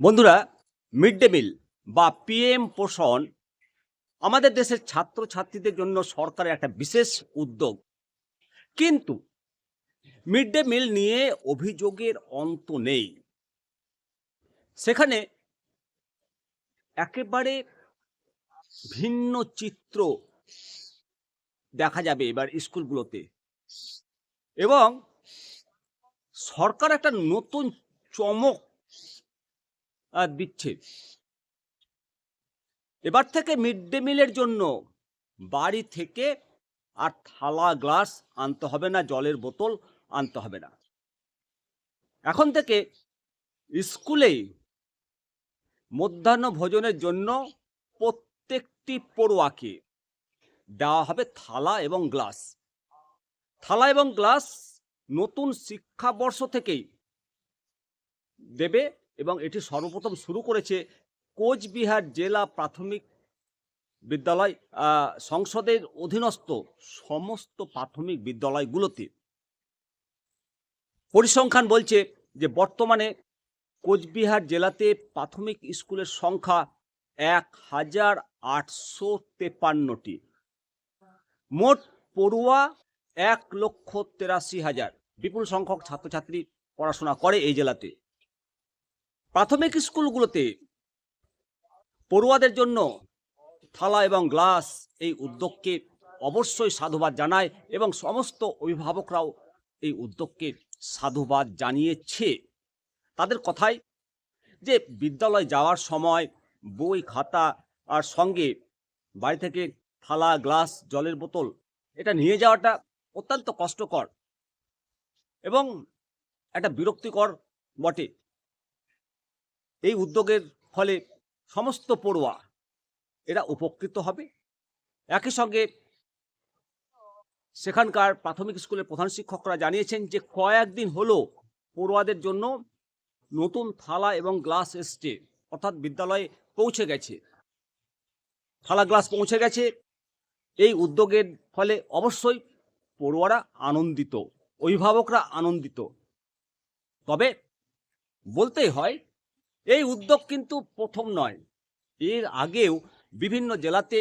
বন্ধুরা mid day meal বা PM পোষণ আমাদের দেশের ছাত্রছাত্রীদের জন্য সরকারের একটা বিশেষ উদ্যোগ। কিন্তু মিড ডে মিল নিয়ে অভিযোগের অন্ত নেই। সেখানে একেবারে ভিন্ন চিত্র দেখা যাবে এবার স্কুলগুলোতে। এবং সরকার একটা নতুন চমক দিচ্ছে এবার থেকে মিড ডে মিলের জন্য বাড়ি থেকে আর থালা, গ্লাস আনতে হবে না, জলের বোতল আনতে হবে না। এখন থেকে স্কুলেই মধ্যাহ্ন ভোজনের জন্য প্রত্যেকটি পড়ুয়াকে দেওয়া হবে থালা এবং গ্লাস। থালা এবং গ্লাস নতুন শিক্ষাবর্ষ থেকেই দেবে এবং এটি সর্বপ্রথম শুরু করেছে কোচবিহার জেলা প্রাথমিক বিদ্যালয় সংসদের অধীনস্থ সমস্ত প্রাথমিক বিদ্যালয়গুলোতে। পরিসংখ্যান বলছে যে বর্তমানে কোচবিহার জেলাতে প্রাথমিক স্কুলের সংখ্যা এক হাজার আটশো তেপান্নটি। মোট পড়ুয়া এক লক্ষ তেরাশি হাজার। বিপুল সংখ্যক ছাত্রছাত্রী পড়াশোনা করে এই জেলাতে। প্রাথমিক স্কুলগুলোতে পড়ুয়াদের জন্য থালা এবং গ্লাস এই উদ্যোগকে অবশ্যই সাধুবাদ জানায় এবং সমস্ত অভিভাবকরাও এই উদ্যোগকে সাধুবাদ জানিয়েছে। তাদের কথায় যে বিদ্যালয় যাওয়ার সময় বই, খাতা আর সঙ্গে বাড়ি থেকে থালা, গ্লাস, জলের বোতল এটা নিয়ে যাওয়াটা অত্যন্ত কষ্টকর এবং একটা বিরক্তিকর বটে। এই উদ্যোগের ফলে সমস্ত পড়ুয়া এরা উপকৃত হবে। একই সঙ্গে সেখানকার প্রাথমিক স্কুলের প্রধান শিক্ষকরা জানিয়েছেন যে কয়েকদিন হলো পড়ুয়াদের জন্য নতুন থালা এবং গ্লাস এসছে, অর্থাৎ বিদ্যালয়ে পৌঁছে গেছে। থালা গ্লাস পৌঁছে গেছে। এই উদ্যোগের ফলে অবশ্যই পড়ুয়ারা আনন্দিত, অভিভাবকরা আনন্দিত। তবে বলতেই হয় এই উদ্যোগ কিন্তু প্রথম নয়। এর আগেও বিভিন্ন জেলাতে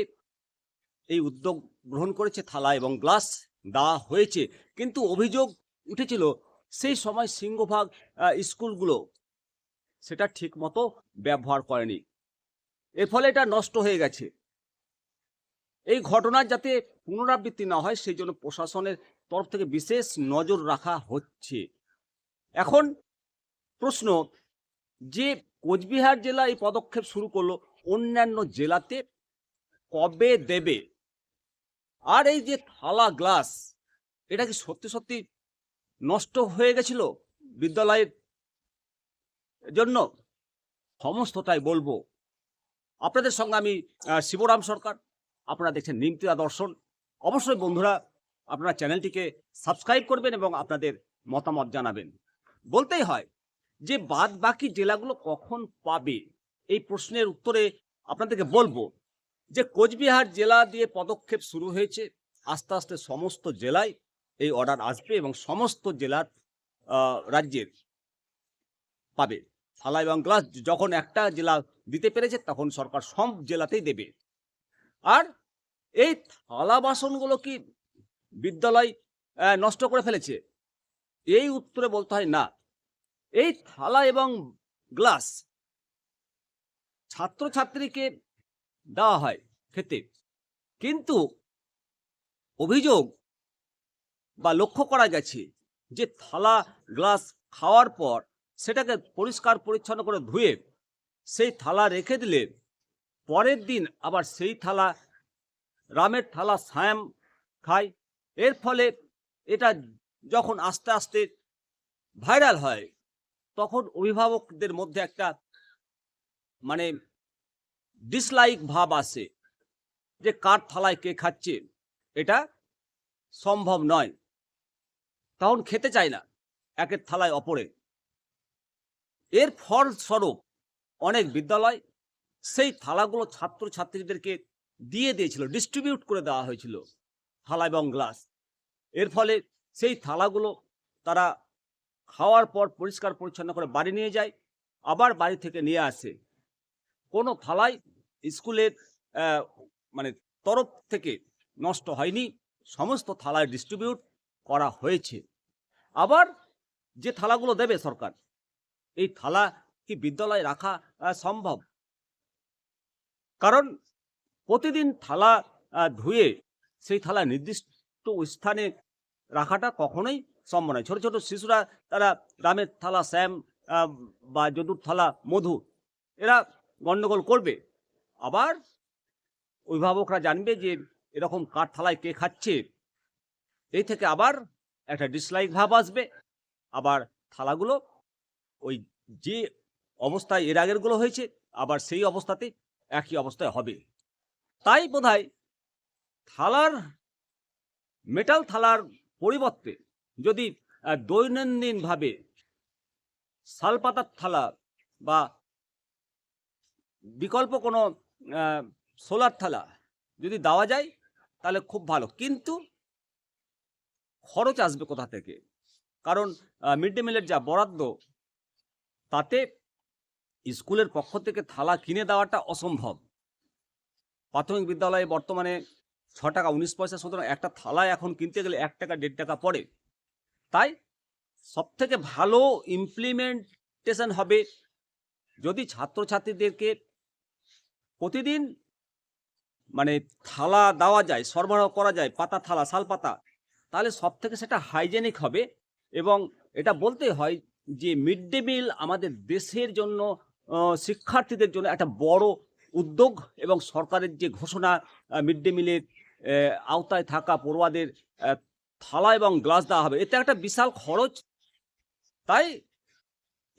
এই উদ্যোগ গ্রহণ করেছে থালা এবং গ্লাস দেওয়া হয়েছে। কিন্তু অভিযোগ উঠেছিল, সেই সময় সিংহভাগ স্কুলগুলো সেটা ঠিক মতো ব্যবহার করেনি। এর ফলে এটা নষ্ট হয়ে গেছে। এই ঘটনার যাতে পুনরাবৃত্তি না হয়, সেই জন্য প্রশাসনের তরফ থেকে বিশেষ নজর রাখা হচ্ছে। এখন প্রশ্ন যে কোচবিহার জেলা এই পদক্ষেপ শুরু করল, অন্যান্য জেলাতে কবে দেবে? আর এই যে থালা গ্লাস, এটা কি সত্যি সত্যি নষ্ট হয়ে গেছিল বিদ্যালয়ের জন্য? সমস্তটাই বলব। আপনাদের সঙ্গে আমি শিবরাম সরকার, আপনারা দেখছেন নিমতিরা দর্শন। অবশ্যই বন্ধুরা, আপনারা চ্যানেলটিকে সাবস্ক্রাইব করবেন এবং আপনাদের মতামত জানাবেন। বলতেই হয় যে বাদ বাকি জেলাগুলো কখন পাবে? এই প্রশ্নের উত্তরে আপনাদেরকে বলব যে কোচবিহার জেলা দিয়ে পদক্ষেপ শুরু হয়েছে। আস্তে আস্তে সমস্ত জেলায় এই অর্ডার আসবে এবং সমস্ত জেলার রাজ্যের পাবে। থালা এবং গ্লাস যখন একটা জেলা দিতে পেরেছে, তখন সরকার সব জেলাতেই দেবে। আর এই থালা বাসনগুলো কি বিদ্যালয় নষ্ট করে ফেলেছে? এই উত্তরে বলতে হয় না। এই থালা এবং গ্লাস ছাত্রছাত্রীকে দেওয়া হয় খেতে। কিন্তু অভিযোগ বা লক্ষ্য করা গেছে যে থালা, গ্লাস খাওয়ার পর সেটাকে পরিষ্কার পরিচ্ছন্ন করে ধুয়ে সেই থালা রেখে দিলে পরের দিন আবার সেই থালা, রামের থালা সায়াম খায়। এর ফলে এটা যখন আস্তে আস্তে ভাইরাল হয় তখন অভিভাবকদের মধ্যে একটা মানে ডিসলাইক ভাব আসে যে কার থালায় কে খাচ্ছে, এটা সম্ভব নয়। তখন খেতে চায় না, একের থালায় অপরে এর ফলস্বরূপ অনেক বিদ্যালয় সেই থালাগুলো ছাত্রছাত্রীদেরকে দিয়ে দিয়েছিল ডিস্ট্রিবিউট করে দেওয়া হয়েছিল, থালা এবং গ্লাস এর ফলে সেই থালাগুলো তারা খাওয়ার পর পরিষ্কার পরিচ্ছন্ন করে বাড়ি নিয়ে যায়, আবার বাড়ি থেকে নিয়ে আসে। কোনো থালাই স্কুলের মানে তরফ থেকে নষ্ট হয়নি, সমস্ত থালায় ডিস্ট্রিবিউট করা হয়েছে। আবার যে থালাগুলো দেবে সরকার, এই থালা কি বিদ্যালয়ে রাখা সম্ভব? কারণ প্রতিদিন থালা ধুয়ে সেই থালা নির্দিষ্ট স্থানে রাখাটা কখনোই সম্ভব নয় ছোট ছোট শিশুরা, তারা রামের থালা, শ্যাম বা যদুর থালা, মধু, এরা গণ্ডগোল করবে। আবার অভিভাবকরা জানবে যে এরকম কাঠ থালায় কে খাচ্ছে। এই থেকে আবার একটা ডিসলাইক ভাব আসবে। আবার থালাগুলো ওই যে অবস্থায় এর আগেরগুলো হয়েছে, আবার সেই অবস্থাতে একই অবস্থায় হবে। তাই বোধহয় থালার মেটাল থালার পরিবর্তে যদি দৈনন্দিনভাবে শালপাতার থালা বা বিকল্প কোনো সোলার থালা যদি দেওয়া যায়, তাহলে খুব ভালো। কিন্তু খরচ আসবে কোথা থেকে? কারণ মিড ডে মিলের যা বরাদ্দ, তাতে স্কুলের পক্ষ থেকে থালা কিনে দেওয়াটা অসম্ভব। প্রাথমিক বিদ্যালয়ে বর্তমানে ছ টাকা উনিশ পয়সা, সুতরাং একটা থালা এখন কিনতে গেলে এক টাকা, দেড় টাকা পড়ে। তাই সব থেকে ভালো ইমপ্লিমেন্টেশন হবে যদি ছাত্রছাত্রীদেরকে প্রতিদিন মানে থালা দেওয়া যায়, সরবরাহ করা যায়, পাতা থালা, শাল পাতা, তাহলে সব থেকে সেটা হাইজেনিক হবে এবং এটা বলতে হয় যে মিড ডে মিল আমাদের দেশের জন্য শিক্ষার্থীদের জন্য একটা বড় উদ্যোগ এবং সরকারের যে ঘোষণা মিড ডে মিলের আওতায় থাকা পড়ুয়াদের থালা এবং গ্লাস দেওয়া হবে। এতে একটা বিশাল খরচ। তাই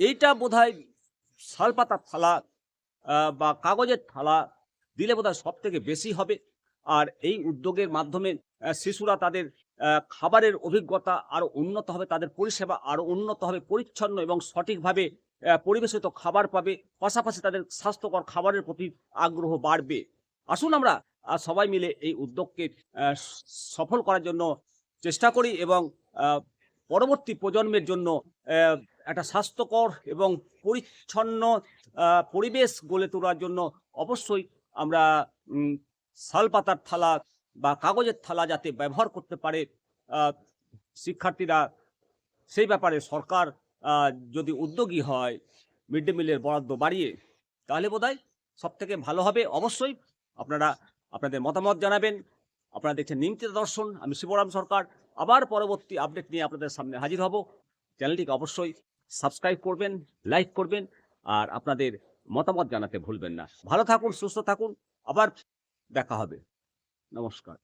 এইটা বোধ বোধহয় শালপাতার থালা বা কাগজের থালা দিলে বোধহয় সব থেকে বেশি হবে। আর এই উদ্যোগের মাধ্যমে শিশুরা তাদের খাবারের অভিজ্ঞতা আরও উন্নত হবে, তাদের পরিষেবা আরও উন্নত হবে, পরিচ্ছন্ন এবং সঠিকভাবে পরিবেশিত খাবার পাবে। পাশাপাশি তাদের স্বাস্থ্যকর খাবারের প্রতি আগ্রহ বাড়বে। আসুন আমরা সবাই মিলে এই উদ্যোগকে সফল করার জন্য চেষ্টা করি এবং পরবর্তী প্রজন্মের জন্য একটা স্বাস্থ্যকর এবং পরিচ্ছন্ন পরিবেশ গড়ে তোলার জন্য অবশ্যই আমরা শালপাতার থালা বা কাগজের থালা যাতে ব্যবহার করতে পারে শিক্ষার্থীরা, সেই ব্যাপারে সরকার যদি উদ্যোগী হয়, মিড ডে মিলের বরাদ্দ বাড়িয়ে, তাহলে বোধহয় সব থেকে ভালো হবে। অবশ্যই আপনারা, আপনাদের মতামত জানাবেন। আপনারা দেখছেন নিমচিতা দর্শন, আমি শিবরাম সরকার। আবার পরবর্তী আপডেট নিয়ে আপনাদের সামনে হাজির হব। চ্যানেলটিকে অবশ্যই সাবস্ক্রাইব করবেন লাইক করবেন, আর আপনাদের মতামত জানাতে ভুলবেন না। ভালো থাকুন, সুস্থ থাকুন, আবার দেখা হবে। নমস্কার।